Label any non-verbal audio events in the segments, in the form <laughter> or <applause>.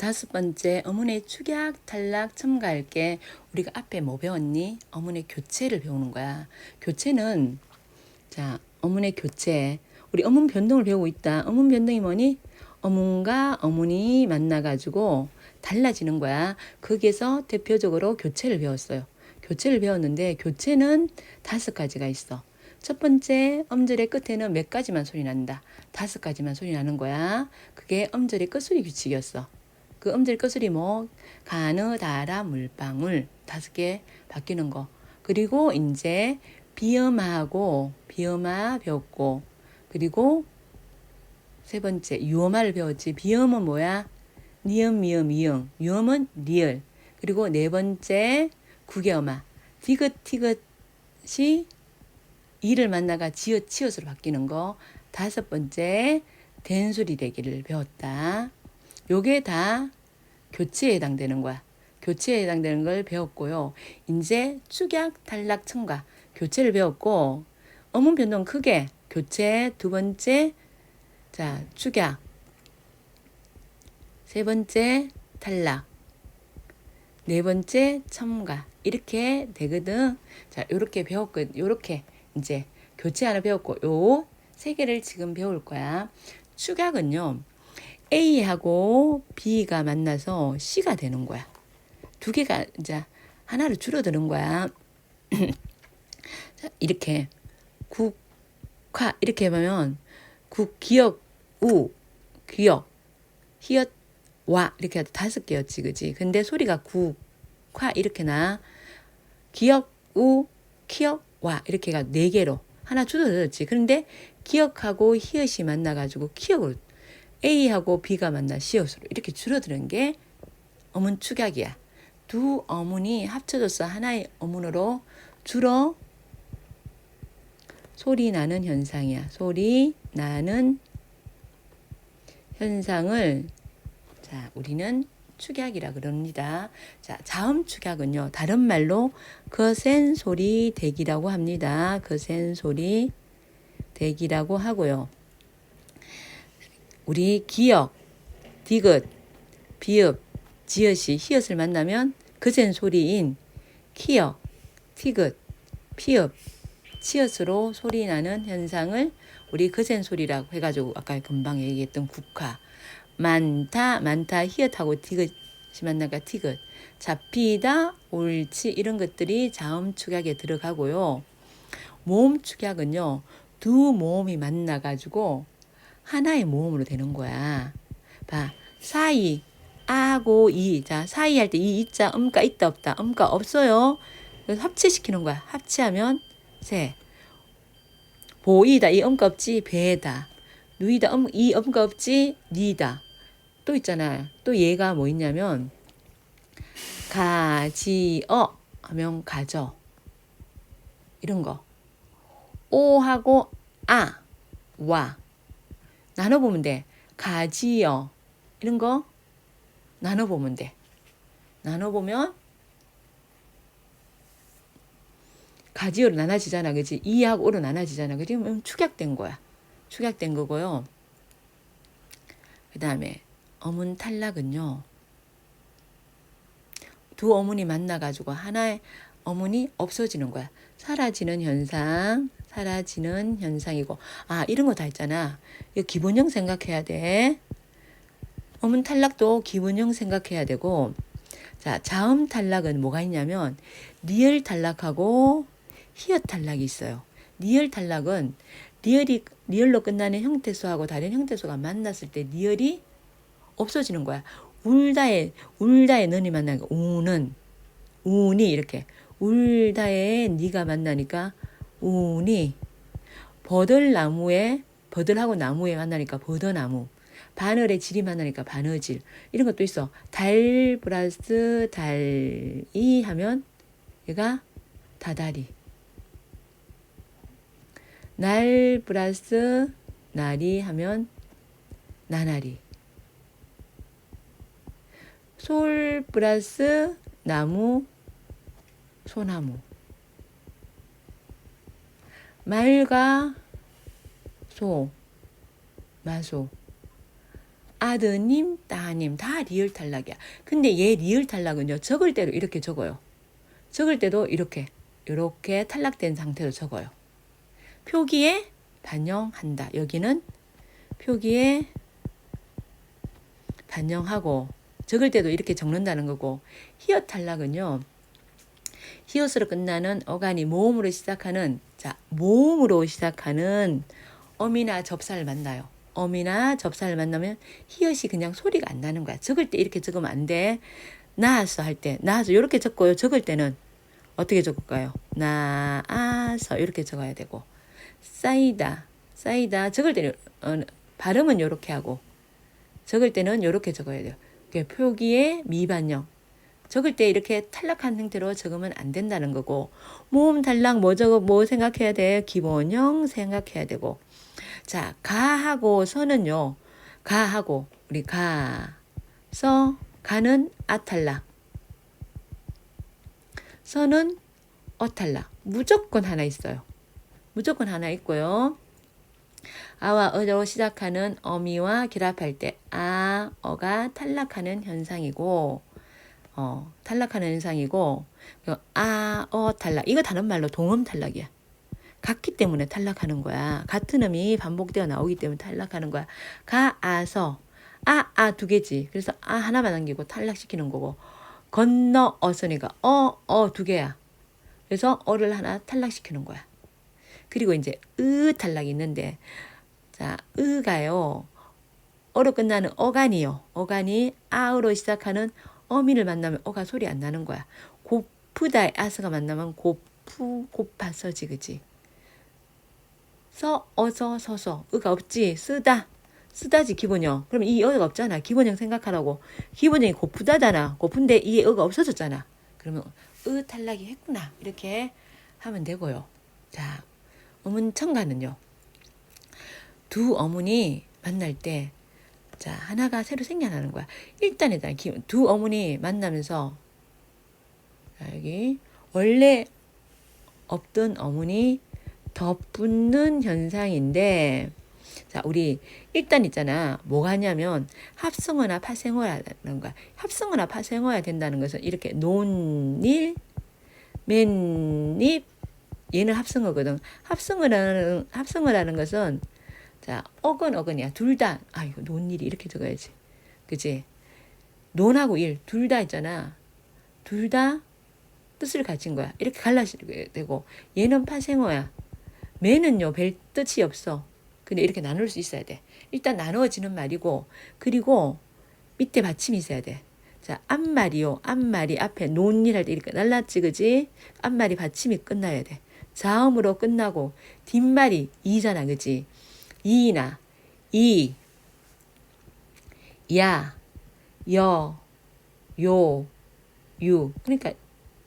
다섯 번째 어문의 축약, 탈락, 첨가할 게. 우리가 앞에 뭐 배웠니? 어문의 교체를 배우는 거야. 교체는 자 어문의 교체. 우리 어문 변동을 배우고 있다. 어문 변동이 뭐니? 어문과 어문이 만나가지고 달라지는 거야. 거기에서 대표적으로 교체를 배웠어요. 교체를 배웠는데 교체는 다섯 가지가 있어. 첫 번째 음절의 끝에는 몇 가지만 소리 난다. 다섯 가지만 소리 나는 거야. 그게 음절의 끝소리 규칙이었어. 그 음절 끝소리 뭐 가느 다라 물방울 다섯 개 바뀌는 거. 그리고 이제 비음하고 비음하 배웠고 그리고 세 번째 유음화를 배웠지. 비음은 뭐야? 니은 미음 이응. 유음은 리을. 그리고 네 번째 구개음화. 디귿 티귿이 이를 만나가 지읒 치읒으로 바뀌는 거. 다섯 번째 된소리 대기를 배웠다. 요게 다 교체에 해당되는 거야. 교체에 해당되는 걸 배웠고요. 이제 축약, 탈락, 첨가. 교체를 배웠고 어문 변동 크게 교체 두 번째 자 축약 세 번째 탈락 네 번째 첨가 이렇게 되거든. 자 요렇게 배웠거든. 요렇게 이제 교체 하나 배웠고 요 세 개를 지금 배울 거야. 축약은요. A하고 B가 만나서 C가 되는 거야. 두 개가 이제 하나로 줄어드는 거야. <clears throat> 자, 이렇게 국화 이렇게 하면 국 기역 우 기역 히읗 와 이렇게 해도 다섯 개였지 그지 근데 소리가 국화 이렇게 나 기역 우 키역 와 이렇게 가 네 개로 하나 줄어들었지 그런데 기역하고 히읗이 만나가지고 키역으로 A하고 B가 만나 시옷으로 이렇게 줄어드는 게 어문 축약이야. 두 어문이 합쳐져서 하나의 어문으로 줄어 소리 나는 현상이야. 소리 나는 현상을 자 우리는 축약이라 그럽니다. 자 자음 축약은요 다른 말로 거센 소리 대기라고 합니다. 거센 소리 대기라고 하고요. 우리 기역, 디귿, 비읍, 지읒이 히읗을 만나면 그센 소리인 키역, 티귿, 피읍, 치읓으로 소리 나는 현상을 우리 그센 소리라고 해가지고 아까 금방 얘기했던 국화. 많다 많다 히읗하고 디귿이 만나가 티귿. 잡히다 옳지 이런 것들이 자음 축약에 들어가고요. 모음 축약은요 두 모음이 만나 가지고 하나의 모음으로 되는 거야. 봐. 사이, 아고 이. 자, 사이 할 때 이 이자 음가 있다 없다. 음가 없어요. 그래서 합체시키는 거야. 합체하면 세. 보이다. 이 음가 없지. 배다. 누이다. 음, 이 음가 없지. 니다. 또 있잖아. 또 얘가 뭐 있냐면 가지어 하면 가져. 이런 거. 오하고 아, 와. 나눠보면 돼. 가지요. 이런 거 나눠보면 돼. 나눠보면 가지어로 나눠지잖아. 그지? 이하고 오로 나눠지잖아. 그지? 그럼 축약된 거야. 축약된 거고요. 그 다음에 어문 탈락은요. 두 어문이 만나가지고 하나의 어문이 없어지는 거야. 사라지는 현상, 사라지는 현상이고. 아, 이런 거 다 있잖아. 이거 기본형 생각해야 돼. 어문 탈락도 기본형 생각해야 되고. 자, 자음 탈락은 뭐가 있냐면, 리얼 탈락하고 히읗 탈락이 있어요. 리얼 탈락은 리얼이, 리얼로 끝나는 형태수하고 다른 형태수가 만났을 때 리얼이 없어지는 거야. 울다에, 울다에 너니 만나니까 우는, 운이 이렇게. 울다에 네가 만나니까 운이 버들나무에 버들하고 나무에 만나니까 버더나무 바늘에 질이 만나니까 바느질 이런 것도 있어. 달 플러스 달이 하면 얘가 다다리. 날 플러스 날이 하면 나나리 솔 플러스 나무 소나무 말과 소 마소 아드님, 따님 다 리을 탈락이야. 근데 얘 리을 탈락은요. 적을 때도 이렇게 적어요. 적을 때도 이렇게 이렇게 탈락된 상태로 적어요. 표기에 반영한다. 여기는 표기에 반영하고 적을 때도 이렇게 적는다는 거고 히읗 탈락은요. 히읗으로 끝나는 어간이 모음으로 시작하는 자 모음으로 시작하는 어미나 접사를 만나요. 어미나 접사를 만나면 히읗이 그냥 소리가 안 나는 거야. 적을 때 이렇게 적으면 안 돼. 나아서 할 때 나아서 이렇게 적고요. 적을 때는 어떻게 적을까요? 나아서 이렇게 적어야 되고 쌓이다 쌓이다 적을 때는 어, 발음은 이렇게 하고 적을 때는 이렇게 적어야 돼요. 표기의 미반영 적을 때 이렇게 탈락한 형태로 적으면 안 된다는 거고 모음 탈락 뭐 적어 뭐 생각해야 돼? 기본형 생각해야 되고. 자 가하고 서는요. 가하고 우리 가서 가는 아탈락. 서는 어탈락. 무조건 하나 있어요. 무조건 하나 있고요. 아와 어로 시작하는 어미와 결합할 때 아, 어가 탈락하는 현상이고 어, 탈락하는 현상이고 아, 어 탈락 이거 다른 말로 동음 탈락이야. 같기 때문에 탈락하는 거야. 같은 음이 반복되어 나오기 때문에 탈락하는 거야. 가, 아서 아, 아 두 개지. 그래서 아 하나만 남기고 탈락시키는 거고 건너 어서니까 어, 어 두 개야. 그래서 어를 하나 탈락시키는 거야. 그리고 이제 으 탈락이 있는데 자, 으가요. 어로 끝나는 어간이요. 어간이 아으로 시작하는 어미를 만나면 어가 소리 안 나는 거야. 고프다의 아스가 만나면 고프 고파서지 그지. 서 어서 서서 으가 없지 쓰다 쓰다지 기본형. 그럼 이 어가 없잖아. 기본형 생각하라고. 기본형이 고프다잖아. 고픈데 이 어가 없어졌잖아. 그러면 으 탈락이 했구나. 이렇게 하면 되고요. 자, 어문 청가는요. 두 어문이 만날 때, 자, 하나가 새로 생겨나는 거야. 일단, 일단, 두 어문이 만나면서, 자, 여기, 원래 없던 어문이 덧붙는 현상인데, 자, 우리 일단 있잖아. 뭐가 하냐면 합성어나 파생어라는 거야. 합성어나 파생어야 된다는 것은 이렇게 논일, 맨입, 얘는 합성어거든. 합성어라는 합성어라는 것은 자 어건 어건이야. 둘 다. 아 이거 논일이 이렇게 적어야지. 그지? 논하고 일 둘 다 있잖아. 둘 다 뜻을 가진 거야. 이렇게 갈라지게 되고 얘는 파생어야. 매는요 별 뜻이 없어. 근데 이렇게 나눌 수 있어야 돼. 일단 나누어지는 말이고 그리고 밑에 받침이 있어야 돼. 자, 앞말이요. 앞말이 앞에 논일 할때 이렇게 날랐지, 그지? 앞말이 받침이 끝나야 돼. 자음으로 끝나고 뒷말이 이잖아, 그지? 이나, 이, 야, 여, 요, 유. 그러니까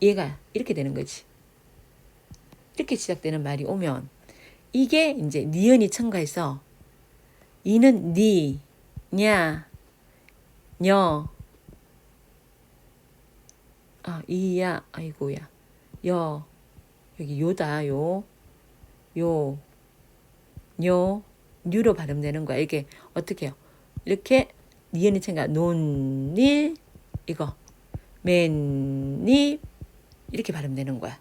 얘가 이렇게 되는 거지. 이렇게 시작되는 말이 오면 이게 이제 니은이 첨가해서 이는 니, 냐, 녀, 아, 이야, 아이고야, 여, 여기 요다, 요, 요, 요, 뉴로 발음되는 거야. 이게 어떻게 해요? 이렇게 니은이 첨가 논일, 이거, 맨입, 이렇게 발음되는 거야.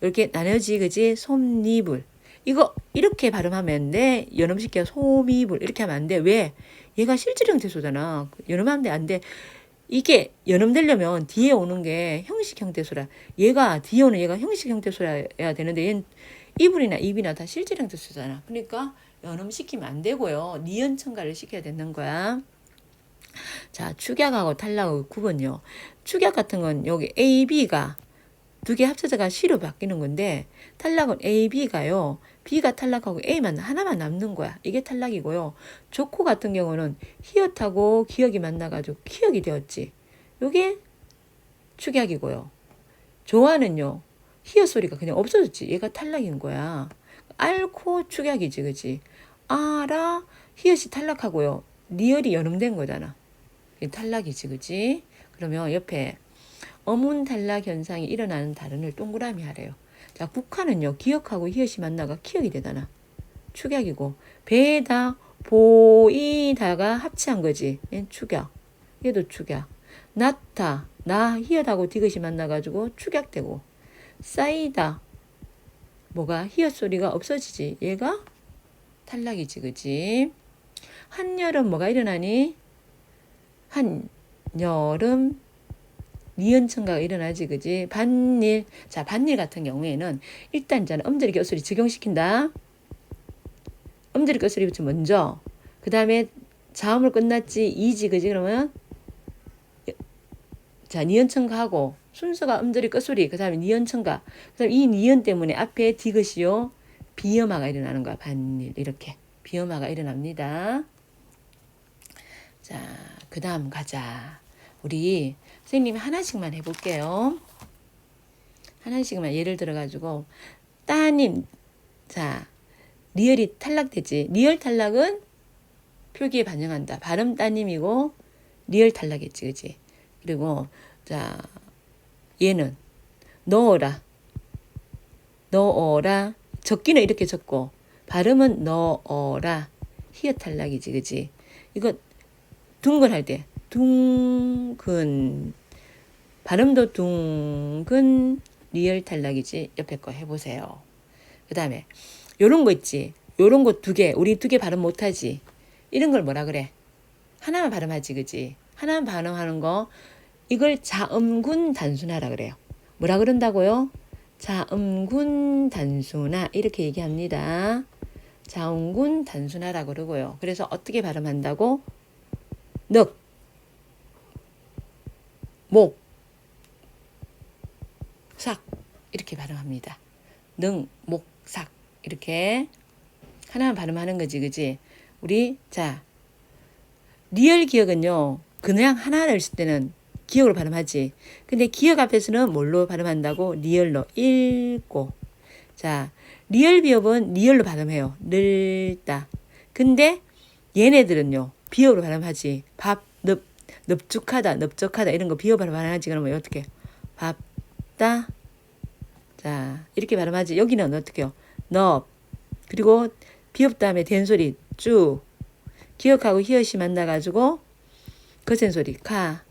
이렇게 나눠지, 그지? 솜니불. 이거 이렇게 발음하면 돼. 연음시켜 소미불 이렇게 하면 안 돼. 왜? 얘가 실질 형태소잖아. 연음하면 돼. 안 돼. 이게 연음되려면 뒤에 오는 게 형식 형태소라. 얘가 뒤에 오는 얘가 형식 형태소라야 되는데 얘는 이불이나 입이나 다 실질 형태소잖아. 그러니까 연음시키면 안 되고요. 니은 첨가를 시켜야 되는 거야. 자, 축약하고 탈락의 구분요. 축약 같은 건 여기 A, B가 두 개 합쳐져가 C로 바뀌는 건데 탈락은 A, B가요. B가 탈락하고 A만 하나만 남는 거야. 이게 탈락이고요. 조코 같은 경우는 히읗하고 기억이 만나가지고 기억이 되었지. 요게 축약이고요. 조화는요. 히읗 소리가 그냥 없어졌지. 얘가 탈락인 거야. 앓고 축약이지, 그지? 아라 히읗이 탈락하고요. 리얼이 연음된 거잖아. 탈락이지, 그지? 그러면 옆에 어문 탈락 현상이 일어나는 단어를 동그라미 하래요. 자, 국화는요, 기억하고 히읗이 만나가 기억이 되잖아. 축약이고, 배에다 보이다가 합치한 거지. 얘 축약. 얘도 축약. 나타. 나 히읗하고 디귿이 만나가지고 축약되고. 쌓이다. 뭐가 히읗 소리가 없어지지. 얘가 탈락이지, 그지? 한여름 뭐가 일어나니? 한여름 니은천가가 일어나지, 그지? 반일. 자, 반일 같은 경우에는 일단 이제는 음절이 껴소리 적용시킨다. 음절이 껴소리부터 먼저. 그 다음에 자음을 끝났지, 이지, 그지? 그러면 자, 니은천가하고 순서가 음절이 껴소리, 그 다음에 니은천가. 그 다음에 이 니은 때문에 앞에 디귿이요. 비음화가 일어나는 거야, 반일. 이렇게. 비음화가 일어납니다. 자, 그 다음 가자. 우리 선생님이 하나씩만 해볼게요. 하나씩만 예를 들어가지고 따님 자 리얼이 탈락되지. 리얼 탈락은 표기에 반영한다. 발음 따님이고 리얼 탈락했지, 그지? 그리고 자 얘는 넣어라, 넣어라. 적기는 이렇게 적고 발음은 넣어라. 히읗 탈락이지, 그지? 이거 둥근 할 때 둥근 발음도 둥근 리얼 탈락이지 옆에 거 해보세요. 그 다음에 요런 거 있지. 요런 거 두 개. 우리 두 개 발음 못하지. 이런 걸 뭐라 그래? 하나만 발음하지 그지? 하나만 발음하는 거 이걸 자음군 단순하라 그래요. 뭐라 그런다고요? 자음군 단순화 이렇게 얘기합니다. 자음군 단순하라 그러고요. 그래서 어떻게 발음한다고? 늑, 목, 삭 이렇게 발음합니다. 능, 목, 삭 이렇게 하나만 발음하는 거지, 그지? 우리 자 리얼 기억은요 그냥 하나를 쓸 때는 기억으로 발음하지. 근데 기억 앞에서는 뭘로 발음한다고? 리얼로 읽고. 자 리얼 비읍은 리얼로 발음해요. 늘다. 근데 얘네들은요 비읍으로 발음하지. 밥, 늪, 넙죽하다, 넓적하다 이런 거 비읍 발음하지. 그러면 어떻게? 밥다. 자 이렇게 발음하지. 여기는 어떻게요? 넙. 그리고 비읍 다음에 된 소리 쭉. 기억하고 히읗이 만나가지고 거센 소리 카,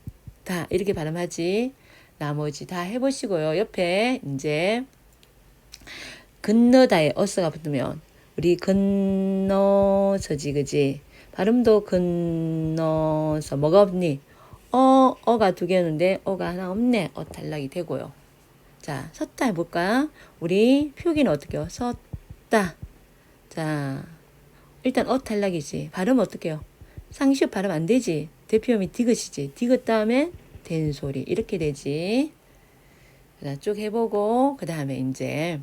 다 이렇게 발음하지. 나머지 다 해보시고요. 옆에 이제 건너다에 어스가 붙으면 우리 건너서지 그지? 발음도 건너서 뭐가 없니? 어, 어가 두 개였는데 어가 하나 없네. 어 탈락이 되고요. 자, 섰다 해볼까? 우리 표기는 어떻게요? 섰다. 자, 일단 어 탈락이지. 발음 어떻게요? 상시업 발음 안 되지. 대표음이 디귿이지. 디귿 다음에 된 소리 이렇게 되지. 자, 쭉 해보고 그 다음에 이제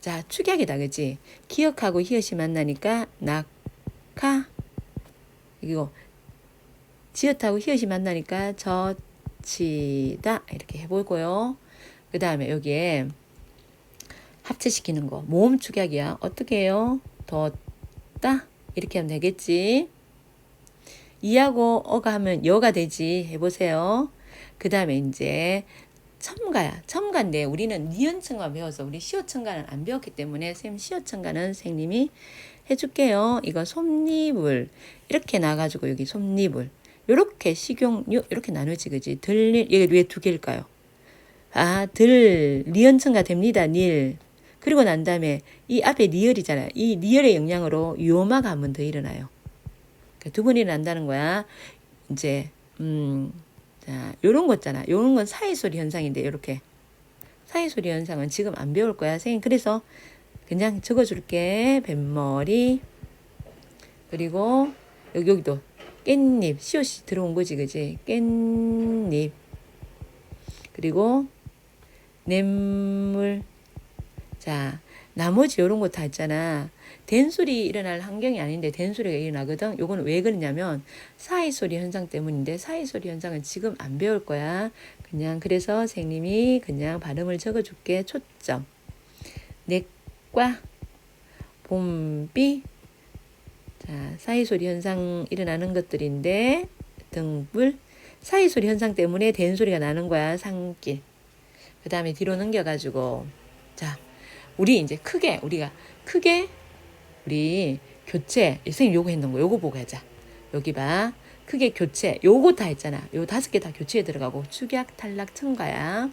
자 축약이다 그지? 기억하고 히읗이 만나니까 낙하 이거 지읒하고 히읗이 만나니까 젖히다 이렇게 해보고요. 그 다음에 여기에 합체시키는 거 모음 축약이야. 어떻게 해요? 덧다 이렇게 하면 되겠지. 이하고 어가 하면 여가 되지 해보세요. 그 다음에 이제 첨가야. 첨가인데 우리는 니은첨가 배워서 우리 시어첨가는 안 배웠기 때문에 쌤 시어첨가는 선생님이 해줄게요. 이거 솜니물 이렇게 나가지고 여기 솜니물 요렇게 식용유 이렇게 나누지 그지? 들릴 이게 왜 두 개일까요? 아, 들 니은첨가 됩니다. 닐. 그리고 난 다음에 이 앞에 리얼이잖아요. 이 리얼의 영향으로 유어마가 한 번 더 일어나요. 그러니까 두번 일어난다는 거야. 이제 음, 자, 요런 거 있잖아. 요런 건 사이소리 현상인데 요렇게 사이소리 현상은 지금 안 배울 거야. 선생님 그래서 그냥 적어 줄게. 뱃머리 그리고 여기 여기도 깻잎 시옷이 들어온 거지 그지? 깻잎 그리고 냇물 자 나머지 요런 거 다 있잖아. 된소리 일어날 환경이 아닌데 된소리가 일어나거든. 요거는 왜 그러냐면 사이소리 현상 때문인데 사이소리 현상은 지금 안 배울 거야. 그냥 그래서 선생님이 그냥 발음을 적어줄게. 초점. 내과 봄비 자 사이소리 현상 일어나는 것들인데 등불 사이소리 현상 때문에 된소리가 나는 거야. 산길 그 다음에 뒤로 넘겨가지고 자 우리 이제 크게 우리가 크게 우리 교체. 선생님 요거 했는 거. 요거 보고 하자. 여기 봐. 크게 교체. 요거 다 했잖아. 요 다섯 개 다 교체에 들어가고 축약, 탈락, 첨가야.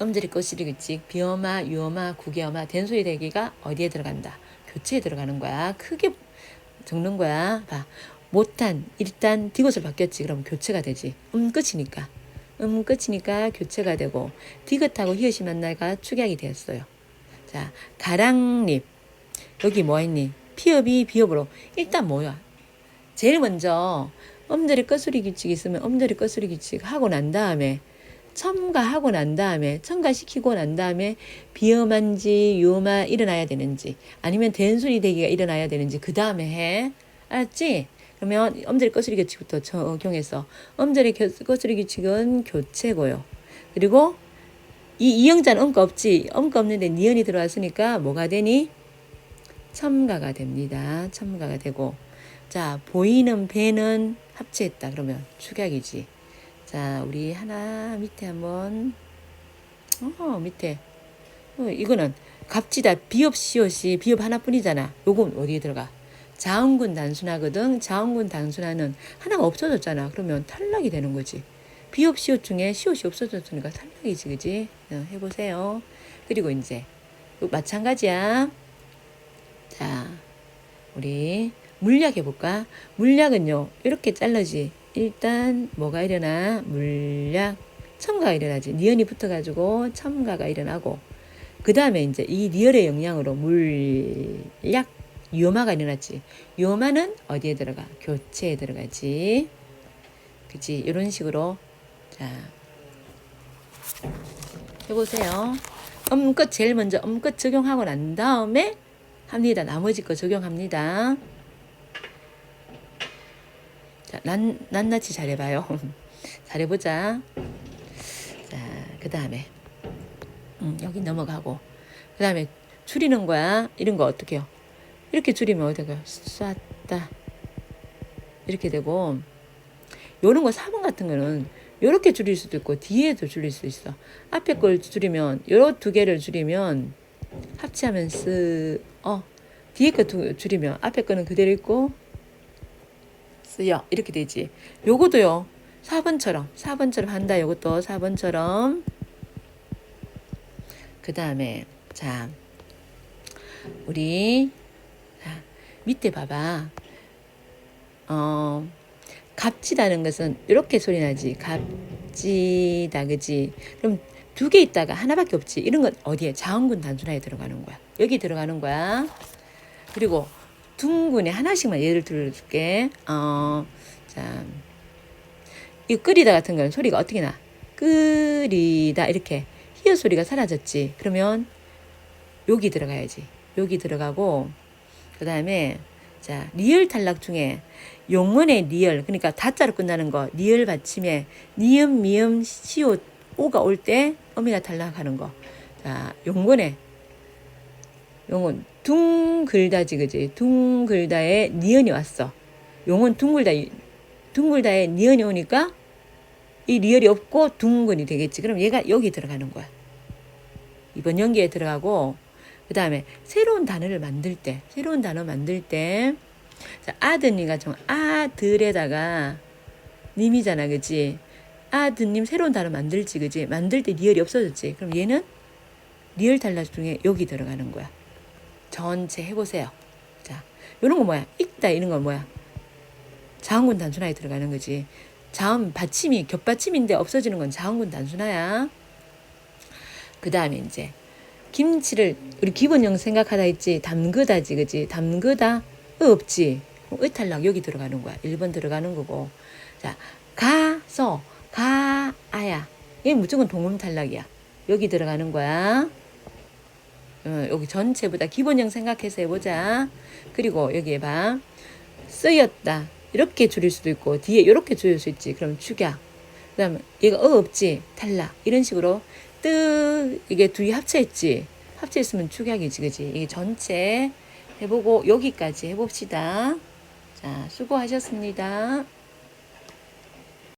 음절이 거시리겠지. 비어마, 유어마, 구개어마, 된소리 대기가 어디에 들어간다. 교체에 들어가는 거야. 크게 적는 거야. 봐. 못한, 일단 디귿을 바뀌었지. 그럼 교체가 되지. 음 끝이니까. 음 끝이니까 교체가 되고 디귿하고 히읗이 만나가 축약이 되었어요. 자, 가랑립. 여기 뭐 했니? 피업이 비업으로. 일단 뭐야? 제일 먼저 엄절이 꺼스리 규칙 있으면 엄절이 꺼스리 규칙 하고 난 다음에 첨가하고 난 다음에 첨가시키고 난 다음에 비엄한지 요마 일어나야 되는지 아니면 된소리 대기가 일어나야 되는지 그 다음에 해 알았지? 그러면 엄절이 꺼스리 규칙부터 적용해서 겨- 꺼스리 규칙은 교체고요. 그리고 이 이영자는 엄가 없지 엄가 없는데 니은이 들어왔으니까 뭐가 되니? 첨가가 됩니다. 첨가가 되고 자 보이는 배는 합체했다 그러면 축약이지. 자, 우리 하나 밑에 한번 어, 밑에 어, 이거는 갑지다 비업 시옷이 비업 하나뿐이잖아. 요건 어디에 들어가? 자음군 단순하거든. 자음군 단순하는 하나가 없어졌잖아. 그러면 탈락이 되는 거지. 비업 시옷 중에 시옷이 없어졌으니까 탈락이지, 그지? 어, 해보세요. 그리고 이제 요 마찬가지야. 자, 우리 물약 해볼까? 물약은요 이렇게 잘라지. 일단 뭐가 일어나? 물약 첨가가 일어나지. 니은이 붙어가지고 첨가가 일어나고 그 다음에 이제 이 리얼의 영향으로 물약 유마가 일어났지. 유마는 어디에 들어가? 교체에 들어가지. 그치? 이런 식으로 자 해보세요. 음끝 제일 먼저 음끝 적용하고 난 다음에 합니다. 나머지 거 적용합니다. 자, 난, 낱낱이 잘해봐요. <laughs> 잘해보자. 자, 그 다음에, 음, 여기 넘어가고, 그 다음에 줄이는 거야. 이런 거 어떻게 해요? 이렇게 줄이면 해요? 쐈다. 이렇게 되고, 요런 거 4번 같은 거는 요렇게 줄일 수도 있고, 뒤에도 줄일 수 있어. 앞에 걸 줄이면, 요런 두 개를 줄이면, 합치하면 쓰, 어, 뒤에 거 두- 줄이면, 앞에 거는 그대로 있고, 쓰여 이렇게 되지. 요거도요. 4번처럼 4번처럼 한다. 요것도 4번처럼 그 다음에 자 우리 자 밑에 봐봐. 어 값지다는 것은 이렇게 소리 나지. 값지다 그지. 그럼 두 개 있다가 하나밖에 없지. 이런 건 어디에 자원군 단순화에 들어가는 거야. 여기 들어가는 거야. 그리고 둥근에 하나씩만 예를 들어줄게. 어, 자, 이 끓이다 같은 건 소리가 어떻게 나? 끓이다 이렇게 히읗 소리가 사라졌지. 그러면 여기 들어가야지. 여기 들어가고 그 다음에 자 리을 탈락 중에 용언의 리을 그러니까 다자로 끝나는 거 리을 받침에 니은 미음 시옷 오가 올 때 어미가 탈락하는 거. 자 용건에. 용은 둥글다지 그지? 둥글다에 니은이 왔어. 용은 둥글다 둥글다에 니은이 오니까 이 리얼이 없고 둥근이 되겠지. 그럼 얘가 여기 들어가는 거야. 이번 연기에 들어가고 그 다음에 새로운 단어를 만들 때 새로운 단어 만들 때 자, 아드니가 좀 아들에다가 님이잖아 그지 아드님 새로운 단어 만들지 그지 만들 때 리얼이 없어졌지 그럼 얘는 리얼 탈락 중에 여기 들어가는 거야 전체 해보세요. 자, 이런 거 뭐야? 읽다 이런 거 뭐야? 자원군 단순화에 들어가는 거지. 자음 받침이 겹받침인데 없어지는 건 자원군 단순화야. 그 다음에 이제 김치를 우리 기본형 생각하다 했지 담그다지 그지 담그다 으 없지 의탈락 여기 들어가는 거야 1번 들어가는 거고 자 가서 가아야 얘 무조건 동음 탈락이야 여기 들어가는 거야 어, 여기 전체보다 기본형 생각해서 해보자. 그리고 여기에 봐. 쓰였다. 이렇게 줄일 수도 있고 뒤에 이렇게 줄일 수 있지. 그럼 축약. 그 다음에 얘가 어 없지. 탈락. 이런 식으로 뜨 이게 둘이 합쳐있지. 합쳐있으면 축약이지, 그지? 이게 전체 해보고 여기까지 해봅시다. 자, 수고하셨습니다.